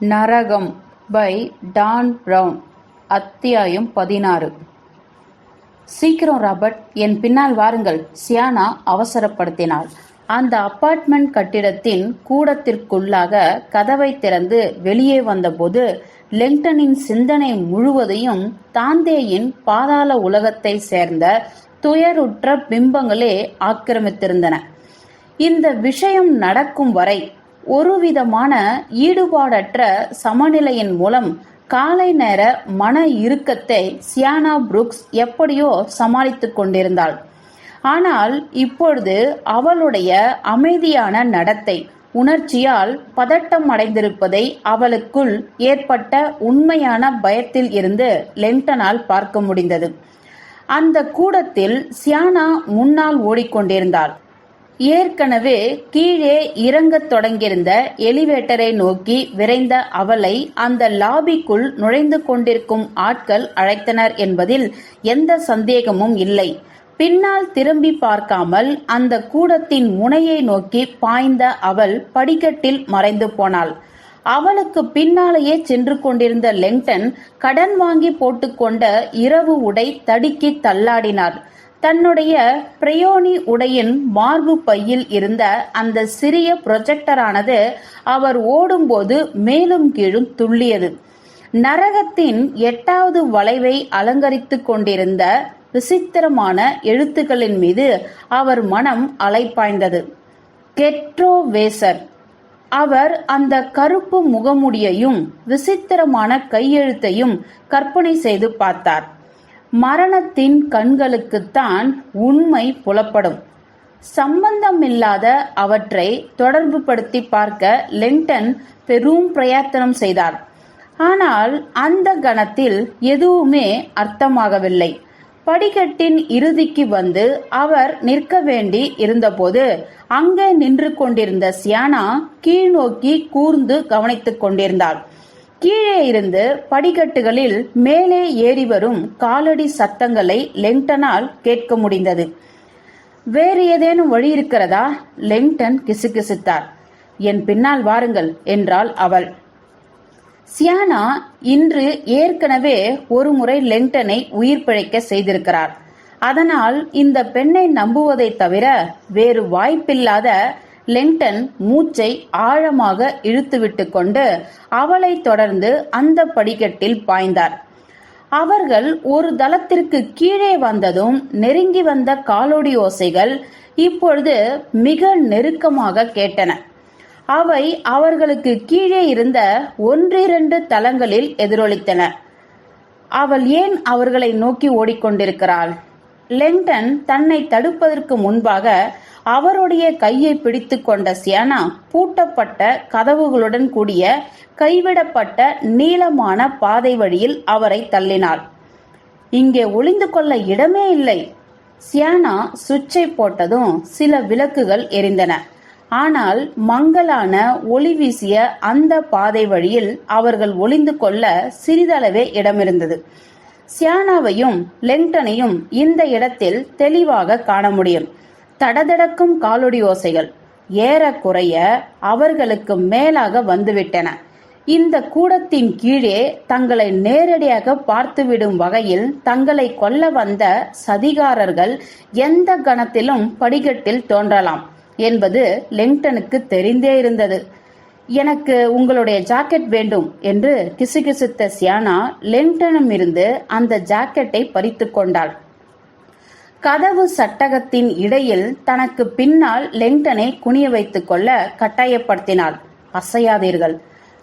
நரகம் by Don brown அத்தியாயம் பதினாறு. சீக்கிரம் ராபர்ட் என் பின்னால் வாருங்கள். சியானா அவசரப்படுத்தினாள். அந்த அப்பார்ட்மெண்ட் கட்டிடத்தின் கூடத்திற்குள்ளாக கதவை திறந்து வெளியே வந்தபோது லெங்டனின் சிந்தனை முழுவதையும் தாந்தேயின் பாதாள உலகத்தை சேர்ந்த துயருற்ற பிம்பங்களே ஆக்கிரமித்திருந்தன. இந்த விஷயம் நடக்கும் வரை ஒருவிதமான ஈடுபாடற்ற சமநிலையின் மூலம் காலை நேர மன இறுக்கத்தை சியானா புரூக்ஸ் எப்படியோ சமாளித்துக் கொண்டிருந்தாள். ஆனால் இப்பொழுது அவளுடைய அமைதியான நடத்தை உணர்ச்சியால் பதட்டம் அடைந்திருப்பதை அவளுக்குள் ஏற்பட்ட உண்மையான பயத்தில் இருந்து லெங்டனால் பார்க்க முடிந்தது. அந்த கூடத்தில் சியானா முன்னால் ஓடிக்கொண்டிருந்தாள். ஏற்கனவே கீழே இறங்கத் தொடங்கியிருந்த எலிவேட்டரை நோக்கி விரைந்த அவளை அந்த லாபிக்குள் நுழைந்து கொண்டிருக்கும் ஆட்கள் அழைத்தனர் என்பதில் எந்த சந்தேகமும் இல்லை. பின்னால் திரும்பி பார்க்காமல் அந்த கூடத்தின் முனையை நோக்கி பாய்ந்த அவள் படிக்கட்டில் மறைந்து போனாள். அவளுக்கு பின்னாலேயே சென்று கொண்டிருந்த லெங்டன் கடன் வாங்கி போட்டுக்கொண்ட இரவு உடை தடுக்கி தள்ளாடினார். தன்னுடைய பிரயோனி உடையின் மார்பு பையில் இருந்த அந்த சிறிய ப்ரொஜெக்டரானது அவர் ஓடும்போது மேலும் கீழும் துள்ளியது. நரகத்தின் எட்டாவது வளைவை அலங்கரித்துக் கொண்டிருந்த விசித்திரமான எழுத்துக்களின் மீது அவர் மனம் அலைப்பாய்ந்தது. கெட்ரோ வேசர் அவர் அந்த கருப்பு முகமுடியையும் விசித்திரமான கையெழுத்தையும் கற்பனை செய்து பார்த்தார். மரணத்தின் கண்களுக்குத்தான் உண்மை புலப்படும். சம்பந்தமில்லாத அவற்றை தொடர்புபடுத்தி பார்க்க லெங்டன் பெரும் பிரயத்தனம் செய்தார். ஆனால் அந்த கணத்தில் எதுவுமே அர்த்தமாகவில்லை. படிக்கட்டின் இறுதிக்கு வந்து அவர் நிற்க வேண்டி இருந்தபோது அங்கே நின்று கொண்டிருந்த சியானா கீழ்நோக்கி கூர்ந்து கவனித்துக் கொண்டிருந்தாள். கீழே இருந்து படிக்கட்டுகளில் மேலே ஏறி வரும் காலடி சத்தங்களை லெங்டனால் கேட்க முடிந்தது. வேறு ஏதேனும் வழி இருக்கிறதா? லெங்டன் கிசுகிசுத்தார். என் பின்னால் வாருங்கள் என்றாள் அவள். சியானா இன்று ஏற்கனவே ஒரு முறை லெங்டனை உயிர் பிழைக்க செய்திருக்கிறார். அதனால் இந்த பெண்ணை நம்புவதை தவிர வேறு வாய்ப்பில்லாத லெங்டன் மூச்சை ஆழமாக இழுத்துவிட்டு கொண்டு அவளை தொடர்ந்து அந்த படிக்கட்டில் பாய்ந்தார். அவர்கள் ஒரு தளத்திற்கு கீழே வந்ததும் நெருங்கி வந்த காலோடி ஓசைகள் இப்பொழுது மிக நெருக்கமாக கேட்டன. அவை அவர்களுக்கு கீழே இருந்த ஒன்றிரண்டு தளங்களில் எதிரொலித்தன. அவள் ஏன் அவர்களை நோக்கி ஓடிக்கொண்டிருக்கிறாள்? லெங்டன் தன்னை தடுப்பதற்கு முன்பாக அவருடைய கையை பிடித்து கொண்ட சியானா பூட்டப்பட்ட கதவுகளுடன் கூடிய கைவிடப்பட்ட நீளமான பாதை வழியில் அவரை தள்ளினாள். இங்கே ஒளிந்து கொள்ள இடமே இல்லை. சியானா சுவிட்சை போட்டதும் சில விளக்குகள் எரிந்தன. ஆனால் மங்கலான ஒளி வீசிய அந்த பாதை வழியில் அவர்கள் ஒளிந்து கொள்ள சிறிதளவே இடமிருந்தது. சியானாவையும் லெங்டனையும் இந்த இடத்தில் தெளிவாக காண முடியும். தடதடக்கும் காலொடி ஓசைகள் ஏறக்குறைய அவர்களுக்கு மேலாக வந்துவிட்டன. இந்த கூடத்தின் கீழே தங்களை நேரடியாக பார்த்துவிடும் வகையில் தங்களை கொல்ல வந்த சதிகாரர்கள் எந்த கணத்திலும் படிக்கட்டில் தோன்றலாம் என்பது லெங்டனுக்கு தெரிந்தே இருந்தது. எனக்கு உங்களுடைய ஜாக்கெட் வேண்டும் என்று கிசுகிசுத்த சியானா லெங்டனும் இருந்து அந்த ஜாக்கெட்டை பறித்து கொண்டாள். கதவு சட்டகத்தின் இடையில் தனக்கு பின்னால் லெங்டனை குனிய வைத்துக் கொள்ள கட்டாயப்படுத்தினாள். அசையாதீர்கள்.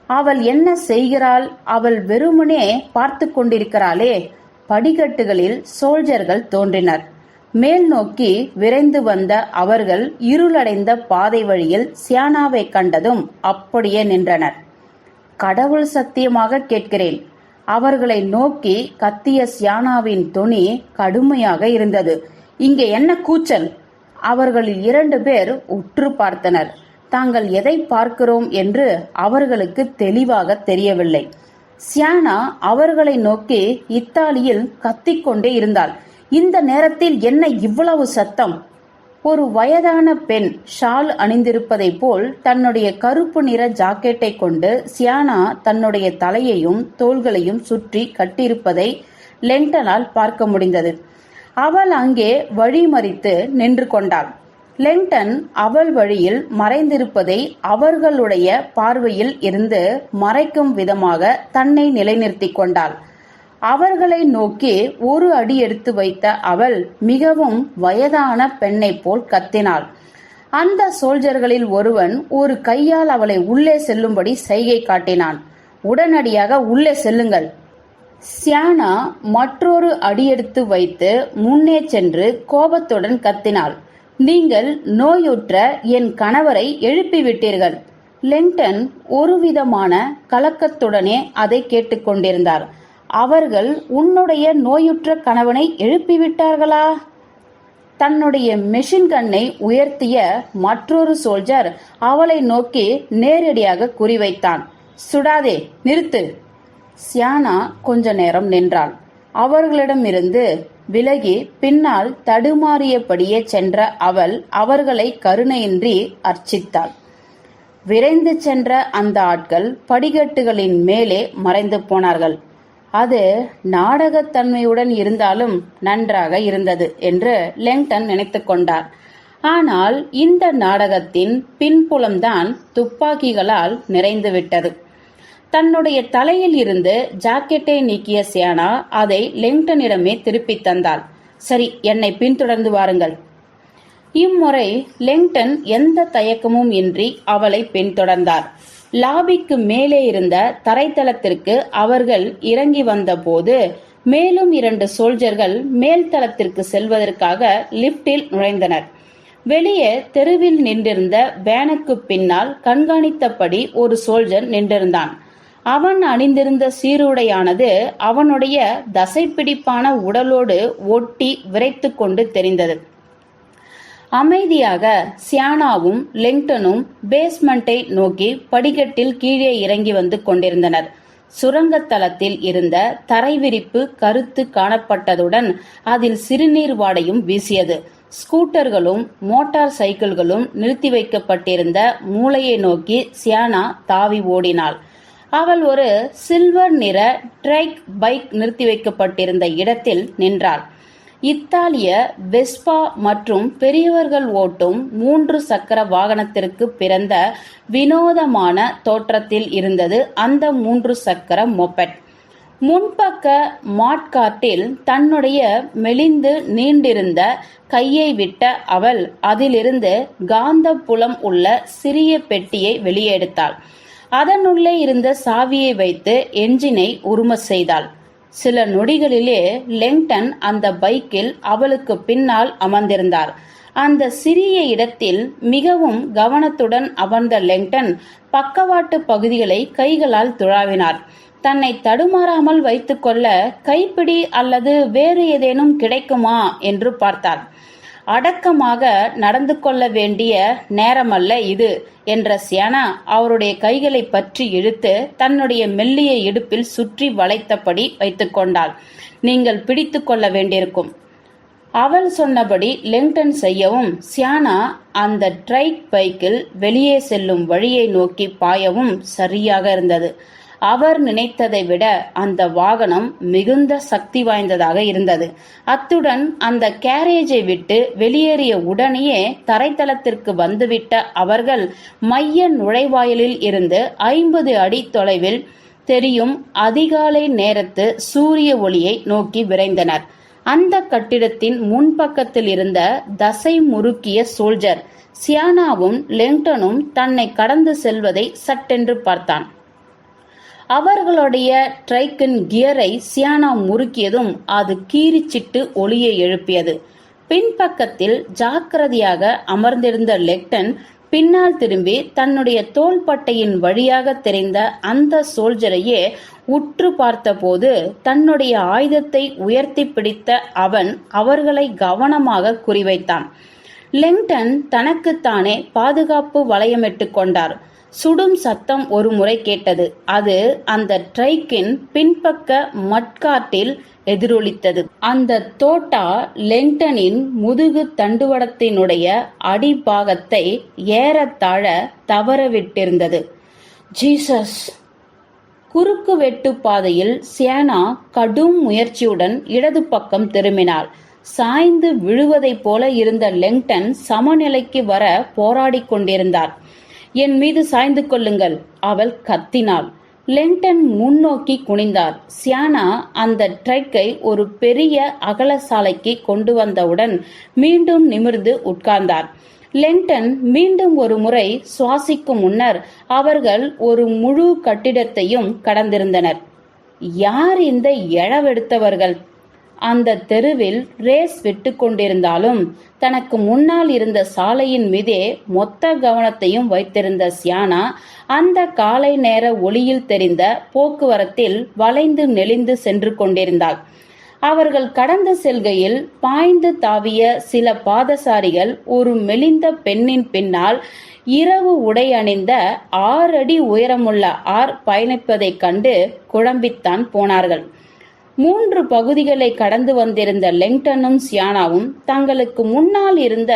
அவள் என்ன செய்கிறாள்? அவள் வெறுமனே பார்த்து கொண்டிருக்கிறாளே. படிக்கட்டுகளில் சோல்ஜர்கள் தோன்றினர். மேல் நோக்கி விரைந்து வந்த அவர்கள் இருளடைந்த பாதை வழியில் சியானாவை கண்டதும் அப்படியே நின்றனர். கடவுள் சத்தியமாக கேட்கிறேன். அவர்களை நோக்கி கத்திய சியானாவின் துணி கடுமையாக இருந்தது. இங்கே என்ன கூச்சல்? அவர்களில் இரண்டு பேர் உற்று பார்த்தனர். தாங்கள் எதை பார்க்கிறோம் என்று அவர்களுக்கு தெளிவாக தெரியவில்லை. சியானா அவர்களை நோக்கி இத்தாலியில் கத்திக்கொண்டே இருந்தாள். இந்த நேரத்தில் என்ன இவ்வளவு சத்தம்? ஒரு வயதான பெண் ஷால் அணிந்திருப்பதைப் போல் தன்னுடைய கருப்பு நிற ஜாக்கெட்டை கொண்டு சியானா தன்னுடைய தலையையும் தோள்களையும் சுற்றி கட்டியிருப்பதை லெண்டனால் பார்க்க முடிந்தது. அவள் அங்கே வழிமறித்து நின்று கொண்டாள். லெங்டன் அவள் வழியில் மறைந்திருப்பதை அவர்களுடைய பார்வையில் இருந்து மறைக்கும் விதமாக தன்னை நிலைநிறுத்திக் கொண்டாள். அவர்களை நோக்கி ஒரு அடி எடுத்து வைத்த அவள் மிகவும் வயதான பெண்ணைப் போல் கத்தினாள். அந்த சோல்ஜர்களில் ஒருவன் ஒரு கையால் அவளை உள்ளே செல்லும்படி சைகை காட்டினான். உடனடியாக உள்ளே செல்லுங்கள். சியானா மற்றொரு அடியெடுத்து வைத்து முன்னே சென்று கோபத்துடன் கத்தினாள். நீங்கள் நோயுற்ற என் கணவரை எழுப்பிவிட்டீர்கள். லெங்டன் ஒருவிதமான கலக்கத்துடனே அதை கேட்டுக்கொண்டிருந்தார் அவர்கள் உன்னுடைய நோயுற்ற கணவனை எழுப்பிவிட்டார்களா? தன்னுடைய மெஷின் கண்ணை உயர்த்திய மற்றொரு சோல்ஜர் அவளை நோக்கி நேரடியாக குறிவைத்தான். சுடாதே நிறுத்து. சியானா கொஞ்ச நேரம் நின்றாள். அவர்களிடமிருந்து விலகி பின்னால் தடுமாறியபடியே சென்ற அவள் அவர்களை கருணையின்றி அர்ச்சித்தாள். விரைந்து சென்ற அந்த ஆட்கள் படிக்கட்டுகளின் மேலே மறைந்து போனார்கள். அது நாடகத்தன்மையுடன் இருந்தாலும் நன்றாக இருந்தது என்று லெங்டன் நினைத்து கொண்டார். ஆனால் இந்த நாடகத்தின் பின்புலம்தான் துப்பாக்கிகளால் நிறைந்துவிட்டது. தன்னுடைய தலையில் இருந்து ஜாக்கெட்டை நீக்கிய சியானா அதை லெங்டனிடமே திருப்பித் தந்தாள். சரி என்னை பின்தொடர்ந்து வாருங்கள். இம்முறை லெங்டன் எந்த தயக்கமும் இன்றி அவளை பின்தொடர்ந்தார். லாபிக்கு மேலே இருந்த தரைத்தளத்திற்கு அவர்கள் இறங்கி வந்தபோது மேலும் இரண்டு சோல்ஜர்கள் மேல்தளத்திற்கு செல்வதற்காக லிப்டில் நுழைந்தனர். வெளியே தெருவில் நின்றிருந்த வேனுக்கு பின்னால் கண்காணித்தபடி ஒரு சோல்ஜர் நின்றிருந்தான். அவன் அணிந்திருந்த சீருடையானது அவனுடைய தசைப்பிடிப்பான உடலோடு ஒட்டி விரைத்து கொண்டு தெரிந்தது. அமைதியாக சியானாவும் லிங்டனும் பேஸ்மெண்டை நோக்கி படிக்கட்டில் கீழே இறங்கி வந்து கொண்டிருந்தனர். சுரங்கத்தலத்தில் இருந்த தரைவிரிப்பு கருத்து காணப்பட்டதுடன் அதில் சிறுநீர் வாடையும் வீசியது. ஸ்கூட்டர்களும் மோட்டார் சைக்கிள்களும் நிறுத்தி வைக்கப்பட்டிருந்த மூளையை நோக்கி சியானா தாவி ஓடினாள். அவள் ஒரு சில்வர் நிற ட்ரைக் பைக் நிறுத்தி வைக்கப்பட்டிருந்த இடத்தில் நின்றாள். இத்தாலிய வெஸ்பா மற்றும் பெரியவர்கள் ஓட்டும் மூன்று சக்கர வாகனத்திற்கு பிறந்த வினோதமான தோற்றத்தில் இருந்தது அந்த மூன்று சக்கர மொபெட் முன்பக்க மாட்காட்டில் தன்னுடைய மெலிந்து நீண்டிருந்த கையை விட்ட அவள் அதிலிருந்து காந்த புலம் உள்ள சிறிய பெட்டியை வெளியெடுத்தாள் அதனுள்ளே இருந்த சாவியை வைத்து என்ஜினை உரும செய்தாள். சில நொடிகளிலே லெங்டன் அந்த பைக்கில் அவளுக்கு பின்னால் அமர்ந்திருந்தார் அந்த சிறிய இடத்தில் மிகவும் கவனத்துடன் அமர்ந்த லெங்டன் பக்கவாட்டு பகுதிகளை கைகளால் துழாவினார். தன்னை தடுமாறாமல் வைத்துக்கொள்ள கைப்பிடி அல்லது வேறு ஏதேனும் கிடைக்குமா? என்று பார்த்தார் அடக்கமாக நடந்து கொள்ள வேண்டிய நேரமல்ல இது என்ற சியானா அவருடைய கைகளை பற்றி இழுத்து தன்னுடைய மெல்லிய இடுப்பில் சுற்றி வளைத்தபடி வைத்துக்கொண்டாள் நீங்கள் பிடித்து கொள்ள வேண்டியிருக்கும். அவள் சொன்னபடி லெங்டன் செய்யவும் சியானா அந்த ட்ரைக் பைக்கில் வெளியே செல்லும் வழியை நோக்கி பாயவும் சரியாக இருந்தது. அவர் நினைத்ததை விட அந்த வாகனம் மிகுந்த சக்தி வாய்ந்ததாக இருந்தது. அத்துடன் அந்த கேரேஜை விட்டு வெளியேறிய உடனேயே தரைத்தளத்திற்கு வந்துவிட்ட அவர்கள் மைய நுழைவாயிலில் இருந்து ஐம்பது அடி தொலைவில் தெரியும் அதிகாலை நேரத்து சூரிய ஒளியை நோக்கி விரைந்தனர். அந்த கட்டிடத்தின் முன்பக்கத்தில் இருந்த தசை முறுக்கிய சோல்ஜர் சியானாவும் லெங்டனும் தன்னை கடந்து செல்வதை சட்டென்று பார்த்தான். அவர்களுடைய ட்ரைக்கின் கியரை சியானா முறுக்கியதும் அது கீறிச்சிட்டு ஒளியை எழுப்பியது. பின்பக்கத்தில் ஜாக்கிரதையாக அமர்ந்திருந்த லெக்டன் பின்னால் திரும்பி தன்னுடைய தோள்பட்டையின் வழியாக தெரிந்த அந்த சோல்ஜரையே உற்று பார்த்தபோது தன்னுடைய ஆயுதத்தை உயர்த்தி பிடித்த அவன் அவர்களை கவனமாக குறிவைத்தான். லெங்டன் தனக்குத்தானே பாதுகாப்பு வளையமிட்டு கொண்டார். சுடும் சத்தம் ஒரு முறை கேட்டது. அது அந்த ட்ரைக்கின் பின்பக்க மட்காட்டில் எதிரொலித்தது. அந்த தோட்டா லெங்டனின் முதுகு தண்டுவடத்தினுடைய அடிபாகத்தை ஏறத்தாழ தவறவிட்டிருந்தது. ஜீசஸ்! குறுக்கு வெட்டு பாதையில் சியானா கடும் முயற்சியுடன் இடது பக்கம் திரும்பினாள். சாய்ந்து விழுவதைப் போல இருந்த லெங்டன் சமநிலைக்கு வர போராடிக் கொண்டிருந்தார். என் மீது சாய்ந்து கொள்ளுங்கள். அவள் கத்தினாள். லெங்டன் முன்னோக்கி குனிந்தார். சியானா அந்த ட்ரெக்கை ஒரு பெரிய அகலசாலைக்கு கொண்டு வந்தவுடன் மீண்டும் நிமிர்ந்து உட்கார்ந்தார். லெங்டன் மீண்டும் ஒரு முறை சுவாசிக்கும் முன்னர் அவர்கள் ஒரு முழு கட்டிடத்தையும் கடந்திருந்தனர். யார் இந்த எழவெடுத்தவர்கள் அந்த தெருவில் ரேஸ் விட்டு கொண்டிருந்தாலும் தனக்கு முன்னால் இருந்த சாலையின் மீதே மொத்த கவனத்தையும் வைத்திருந்த சியானா அந்த காலை நேர ஒளியில் தெரிந்த போக்குவரத்தில் வளைந்து நெளிந்து சென்று கொண்டிருந்தாள். அவர்கள் கடந்து செல்கையில் பாய்ந்து தாவிய சில பாதசாரிகள் ஒரு மெலிந்த பெண்ணின் பின்னால் இரவு உடை அணிந்த ஆறு அடி உயரமுள்ள ஆர் பயணிப்பதைக் கண்டு குழம்பித்தான் போனார்கள். மூன்று பகுதிகளை கடந்து வந்திருந்த லெங்டனும் சியானாவும் தங்களுக்கு முன்னால் இருந்த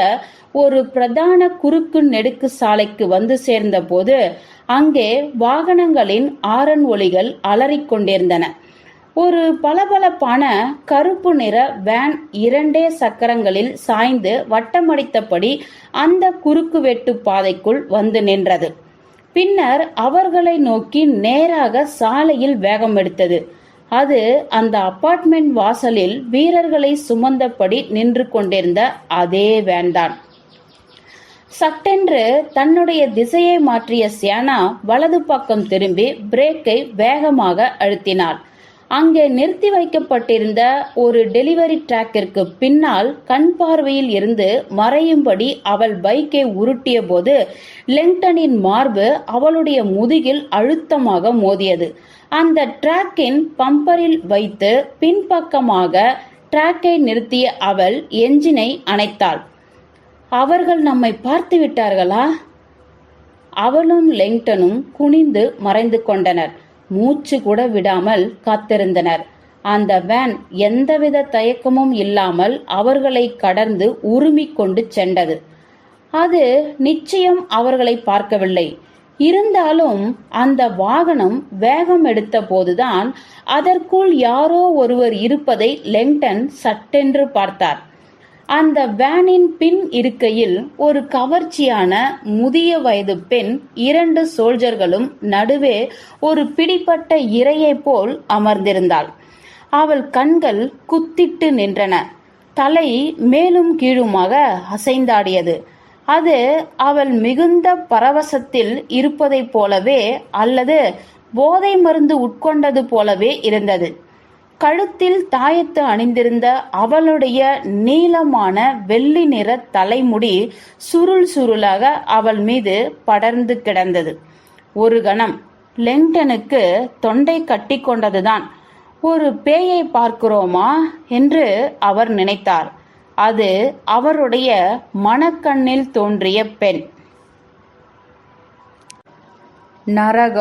ஒரு பிரதான குறுக்கு நெடுக்கு சாலைக்கு வந்து சேர்ந்தபோது அங்கே வாகனங்களின் ஆரன் ஒலிகள் அலறிக்கொண்டிருந்தன ஒரு பளபளப்பான கருப்பு நிற வேன் இரண்டே சக்கரங்களில் சாய்ந்து வட்டமடித்தபடி அந்த குறுக்கு வெட்டு பாதைக்குள் வந்து நின்றது. பின்னர் அவர்களை நோக்கி நேராக சாலையில் வேகம் எடுத்தது அது அந்த அப்பார்ட்மெண்ட் வாசலில் வீரர்களை சுமந்தபடி நின்று கொண்டிருந்த அதே வேன்தான். சட்டென்று தன்னுடைய திசையை மாற்றிய சியானா வலது பக்கம் திரும்பி பிரேக்கை வேகமாக அழுத்தினாள். அங்கே நிறுத்தி வைக்கப்பட்டிருந்த ஒரு டெலிவரி டிராக்கிற்கு பின்னால் கண் பார்வையில் இருந்து மறையும்படி அவள் பைக்கை உருட்டிய போது லெங்டனின் மார்பு அவளுடைய முதுகில் அழுத்தமாக மோதியது. அந்த டிராக்கின் பம்பரில் வைத்து பின்பக்கமாக டிராக்கை நிறுத்திய அவள் என்ஜினை அணைத்தாள். அவர்கள் நம்மை பார்த்து விட்டார்களா? அவளும் லெங்டனும் குனிந்து மறைந்து கொண்டனர். மூச்சு கூட விடாமல் காத்திருந்தனர். அந்த வேன் எந்தவித தயக்கமும் இல்லாமல் அவர்களை கடந்து உருமிக் கொண்டு சென்றது. அது நிச்சயம் அவர்களை பார்க்கவில்லை. இருந்தாலும் அந்த வாகனம் வேகம் எடுத்த போதுதான் அதற்குள் யாரோ ஒருவர் இருப்பதை லெங்டன் சட்டென்று பார்த்தார். அந்த வேனின் பின் இருக்கையில் ஒரு கவர்ச்சியான முதிய வயது பெண் இரண்டு சோல்ஜர்களும் நடுவே ஒரு பிடிப்பட்ட இரையைப் போல் அமர்ந்திருந்தாள். அவள் கண்கள் குத்திட்டு நின்றன. தலை மேலும் கீழுமாக அசைந்தாடியது. அது அவள் மிகுந்த பரவசத்தில் இருப்பதைப் போலவே அல்லது போதை மருந்து உட்கொண்டது போலவே இருந்தது. கழுத்தில் தாயத்து அணிந்திருந்த அவளுடைய நீளமான வெள்ளி நிற தலைமுடி சுருள் சுருளாக அவள் மீது படர்ந்து கிடந்தது. ஒரு கணம் லெங்டனுக்கு தொண்டை கட்டி கொண்டதுதான். ஒரு பேயை பார்க்கிறோமா? என்று அவர் நினைத்தார். அது அவருடைய மனக்கண்ணில் தோன்றிய பெண். நரகம்.